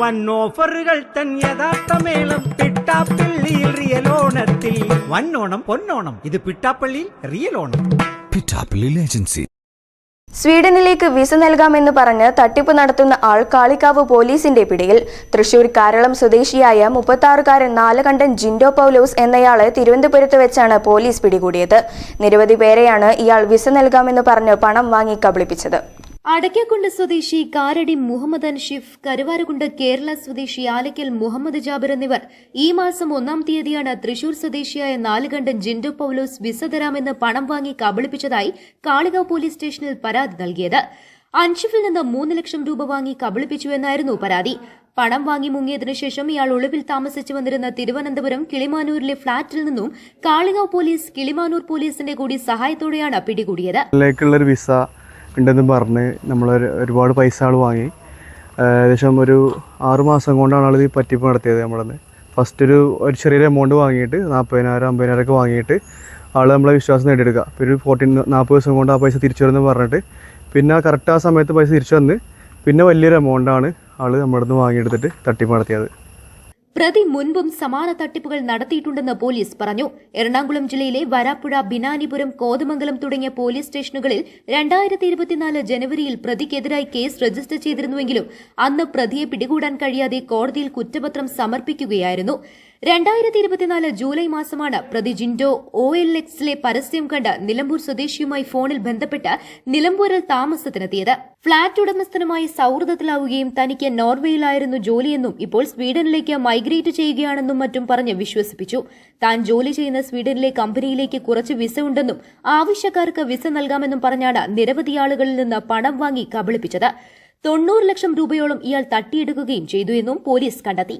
വൻ ഓഫറുകൾ തൻ യഥാർത്ഥ മേളം പിട്ടാപ്പള്ളിയിൽ റിയൽ ഓണത്തിൽ. വന്നോണം പൊന്നോണം. ഇത് പിട്ടാപ്പള്ളിയിൽ റിയൽ ഓണം. പിട്ടാപ്പള്ളി ഏജൻസി. സ്വീഡനിലേക്ക് വിസ നൽകാമെന്ന് പറഞ്ഞ് തട്ടിപ്പ് നടത്തുന്ന ആൾ കാളിക്കാവ് പോലീസിന്റെ പിടിയിൽ. തൃശൂർ കാരളം സ്വദേശിയായ മുപ്പത്താറുകാരൻ നാലകണ്ഠൻ ജിൻഡോ പൗലോസ് എന്നയാളെ തിരുവനന്തപുരത്ത് വെച്ചാണ് പോലീസ് പിടികൂടിയത്. നിരവധി പേരെയാണ് ഇയാൾ വിസ നൽകാമെന്ന് പറഞ്ഞ് പണം വാങ്ങി കബളിപ്പിച്ചത്. അടയ്ക്കക്കുണ്ട് സ്വദേശി കാരടി മുഹമ്മദ് അൻഷിഫ് കരുവാരകുണ്ട് കേരള സ്വദേശി ആലക്കൽ മുഹമ്മദ് ജാബിർ എന്നിവർ ഈ മാസം ഒന്നാം തീയതിയാണ് തൃശൂർ സ്വദേശിയായ നാലുകണ്ടൻ ജിൻഡോ പൌലോസ് വിസ തരാമെന്ന് പണം വാങ്ങി കബളിപ്പിച്ചതായി കാളികാവ് പോലീസ് സ്റ്റേഷനിൽ പരാതി നൽകിയത്. അൻഷിഫിൽ നിന്ന് മൂന്ന് ലക്ഷം രൂപ വാങ്ങി കബളിപ്പിച്ചുവെന്നായിരുന്നു പരാതി. പണം വാങ്ങി മുങ്ങിയതിനു ശേഷം ഇയാൾ ഒളിവിൽ താമസിച്ചു വന്നിരുന്ന തിരുവനന്തപുരം കിളിമാനൂരിലെ ഫ്ളാറ്റിൽ നിന്നും കാളികാവ് പോലീസ് കിളിമാനൂർ പോലീസിന്റെ കൂടി സഹായത്തോടെയാണ് പിടികൂടിയത്. വിസ ഉണ്ടെന്ന് പറഞ്ഞ് നമ്മൾ ഒരുപാട് പൈസ ആൾ വാങ്ങി. ഏകദേശം ഒരു ആറ് മാസം കൊണ്ടാണ് ആൾ ഈ പറ്റിപ്പ് നടത്തിയത് നമ്മളന്ന്. ഫസ്റ്റ് ഒരു ഒരു ചെറിയൊരു എമൗണ്ട് വാങ്ങിയിട്ട് നാൽപ്പതിനായിരം അമ്പതിനായിരം ഒക്കെ വാങ്ങിയിട്ട് ആൾ നമ്മളെ വിശ്വാസം നേടിയെടുക്കുക. അപ്പോൾ ഒരു ഫോർട്ടീൻ നാൽപ്പത് ദിവസം കൊണ്ട് ആ പൈസ തിരിച്ചു വരുമെന്ന് പറഞ്ഞിട്ട് പിന്നെ കറക്റ്റ് ആ സമയത്ത് പൈസ തിരിച്ചു വന്ന് പിന്നെ വലിയൊരു എമൗണ്ടാണ് ആൾ നമ്മുടെ നിന്ന് വാങ്ങിയെടുത്തിട്ട് തട്ടിപ്പ് നടത്തിയത്. പ്രതി മുൻപും സമാന തട്ടിപ്പുകൾ നടത്തിയിട്ടുണ്ടെന്ന് പോലീസ് പറഞ്ഞു. എറണാകുളം ജില്ലയിലെ വരാപ്പുഴ ബിനാനിപുരം കോതമംഗലം തുടങ്ങിയ പോലീസ് സ്റ്റേഷനുകളിൽ രണ്ടായിരത്തി ഇരുപത്തിനാല് ജനുവരിയിൽ പ്രതിക്കെതിരായി കേസ് രജിസ്റ്റർ ചെയ്തിരുന്നുവെങ്കിലും അന്ന് പ്രതിയെ പിടികൂടാൻ കഴിയാതെ കോടതിയിൽ കുറ്റപത്രം സമർപ്പിക്കുകയായിരുന്നു. രണ്ടായിരത്തി ഇരുപത്തിനാല് ജൂലൈ മാസമാണ് പ്രതി ജിൻഡോ ഒ എൽ എക്സിലെ പരസ്യം കണ്ട് നിലമ്പൂർ സ്വദേശിയുമായി ഫോണിൽ ബന്ധപ്പെട്ട് നിലമ്പൂരിൽ താമസത്തിനെത്തിയത്. ഫ്ളാറ്റ് ഉടമസ്ഥനുമായി സൌഹൃദത്തിലാവുകയും തനിക്ക് നോർവേയിലായിരുന്നു ജോലിയെന്നും ഇപ്പോൾ സ്വീഡനിലേക്ക് മൈഗ്രേറ്റ് ചെയ്യുകയാണെന്നും മറ്റും പറഞ്ഞ് വിശ്വസിപ്പിച്ചു. താൻ ജോലി ചെയ്യുന്ന സ്വീഡനിലെ കമ്പനിയിലേക്ക് കുറച്ച് വിസ ഉണ്ടെന്നും ആവശ്യക്കാർക്ക് വിസ നൽകാമെന്നും പറഞ്ഞാണ് നിരവധി ആളുകളിൽ നിന്ന് പണം വാങ്ങി കബളിപ്പിച്ചത്. തൊണ്ണൂറ് ലക്ഷം രൂപയോളം ഇയാൾ തട്ടിയെടുക്കുകയും ചെയ്തു എന്നും പോലീസ് കണ്ടെത്തി.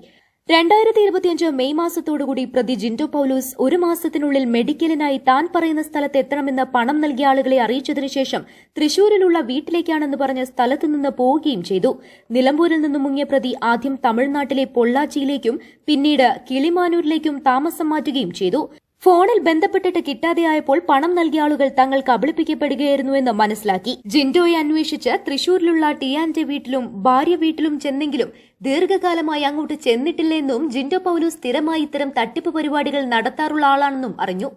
രണ്ടായിരത്തി ഇരുപത്തിയഞ്ച് മെയ് മാസത്തോടുകൂടി പ്രതി ജിൻഡോ പൌലൂസ് ഒരു മാസത്തിനുള്ളിൽ മെഡിക്കലിനായി താൻ പറയുന്ന സ്ഥലത്ത് എത്തണമെന്ന് പണം നൽകിയ ആളുകളെ അറിയിച്ചതിനുശേഷം തൃശൂരിലുള്ള വീട്ടിലേക്കാണെന്ന് പറഞ്ഞ് സ്ഥലത്തു നിന്ന് പോവുകയും ചെയ്തു. നിലമ്പൂരിൽ നിന്നും മുങ്ങിയ പ്രതി ആദ്യം തമിഴ്നാട്ടിലെ പൊള്ളാച്ചിയിലേക്കും പിന്നീട് കിളിമാനൂരിലേക്കും താമസം മാറ്റുകയും ചെയ്തു. ഫോണിൽ ബന്ധപ്പെട്ടിട്ട് കിട്ടാതെയായപ്പോൾ പണം നൽകിയ ആളുകൾ തങ്ങൾ കബളിപ്പിക്കപ്പെടുകയായിരുന്നുവെന്ന് മനസ്സിലാക്കി. ജിൻഡോയെ അന്വേഷിച്ച് തൃശൂരിലുള്ള ടിയാന്റെ വീട്ടിലും ഭാര്യ വീട്ടിലും ചെന്നെങ്കിലും ദീർഘകാലമായി അങ്ങോട്ട് ചെന്നിട്ടില്ലെന്നും ജിൻഡോ പൗലു സ്ഥിരമായി ഇത്തരം തട്ടിപ്പ് പരിപാടികൾ നടത്താറുള്ള ആളാണെന്നും അറിഞ്ഞു.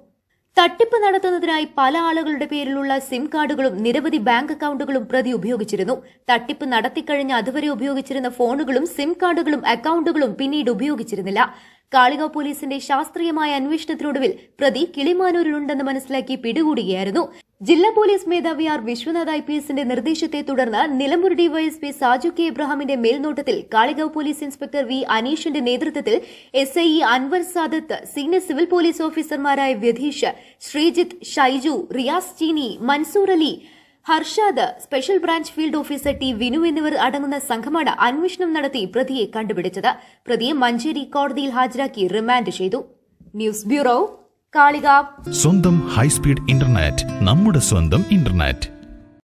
തട്ടിപ്പ് നടത്തുന്നതിനായി പല ആളുകളുടെ പേരിലുള്ള സിം കാർഡുകളും നിരവധി ബാങ്ക് അക്കൗണ്ടുകളും പ്രതി ഉപയോഗിച്ചിരുന്നു. തട്ടിപ്പ് നടത്തിക്കഴിഞ്ഞ് അതുവരെ ഉപയോഗിച്ചിരുന്ന ഫോണുകളും സിം കാർഡുകളും അക്കൗണ്ടുകളും പിന്നീട് ഉപയോഗിച്ചിരുന്നില്ല. കാളികാവ് പോലീസിന്റെ ശാസ്ത്രീയമായ അന്വേഷണത്തിനൊടുവിൽ പ്രതി കിളിമാനൂരിലുണ്ടെന്ന് മനസ്സിലാക്കി പിടികൂടുകയായിരുന്നു. ജില്ലാ പോലീസ് മേധാവി ആർ വിശ്വനാഥ് ഐ പി എസിന്റെ നിർദ്ദേശത്തെ തുടർന്ന് Nilambur D Y S P Saju K ഇബ്രാഹിമിന്റെ മേൽനോട്ടത്തിൽ കാളികാവ് പോലീസ് ഇൻസ്പെക്ടർ വി അനീഷിന്റെ നേതൃത്വത്തിൽ S I Anwar Sadath senior civil police ഓഫീസർമാരായ Vyadheesh Sreejith Shaiju Riyas Cheeni Mansoor Ali Harshad special branch field officer T Vinu എന്നിവർ അടങ്ങുന്ന സംഘമാണ് അന്വേഷണം നടത്തി പ്രതിയെ കണ്ടുപിടിച്ചത്. പ്രതിയെ മഞ്ചേരി കോടതിയിൽ ഹാജരാക്കി റിമാൻഡ് ചെയ്തു. News bureau Kalikavu. സ്വന്തം ഹൈസ്പീഡ് ഇന്റർനെറ്റ് നമ്മുടെ സ്വന്തം ഇന്റർനെറ്റ്.